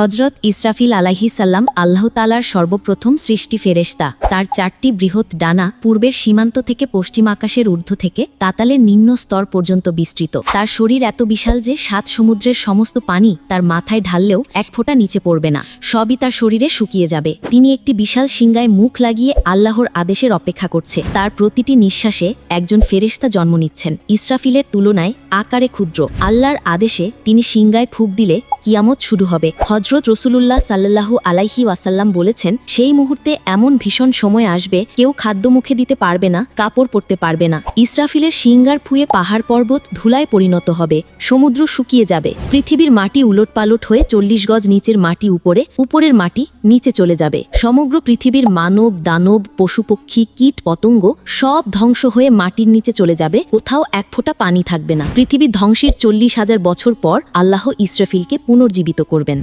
হজরত ইসরাফিল আলাহিসাল্লাম আল্লাহ তালার সর্বপ্রথম সৃষ্টি ফেরেশতা। তার চারটি বৃহৎ ডানা পূর্বের সীমান্ত থেকে পশ্চিম আকাশের ঊর্ধ্ব থেকে তাতালের নিম্ন স্তর পর্যন্ত বিস্তৃত। তার শরীর এত বিশাল যে সাত সমুদ্রের সমস্ত পানি তার মাথায় ঢাললেও এক ফোঁটা নিচে পড়বে না। সবই তার শরীরে শুকিয়ে যাবে। তিনি একটি বিশাল সিংগায় মুখ লাগিয়ে আল্লাহর আদেশের অপেক্ষা করছে। তার প্রতিটি নিঃশ্বাসে একজন ফেরেশতা জন্ম নিচ্ছেন। ইসরাফিলের তুলনায় আকারে ক্ষুদ্র। আল্লাহর আদেশে তিনি সিংগায় ফুক দিলে কিয়ামত শুরু হবে। হজরত রসুলুল্লাহ সাল্লাল্লাহু আলাইহি ওয়াসাল্লাম বলেছেন, সেই মুহূর্তে এমন ভীষণ সময় আসবে, কেউ খাদ্য মুখে দিতে পারবে না, কাপড় পরতে পারবে না। ইসরাফিলের সিঙ্গার ফুয়ে পাহাড় পর্বত ধুলায় পরিণত হবে, সমুদ্র শুকিয়ে যাবে। পৃথিবীর মাটি উলটপালট হয়ে চল্লিশ গজ নিচের মাটি উপরে, উপরের মাটি নিচে চলে যাবে। সমগ্র পৃথিবীর মানব, দানব, পশুপক্ষী, কীট, পতঙ্গ সব ধ্বংস হয়ে মাটির নিচে চলে যাবে। কোথাও এক ফোঁটা পানি থাকবে না। পৃথিবী ধ্বংসের চল্লিশ হাজার বছর পর আল্লাহ ইসরাফিলকে পুনর্জীবিত করবেন।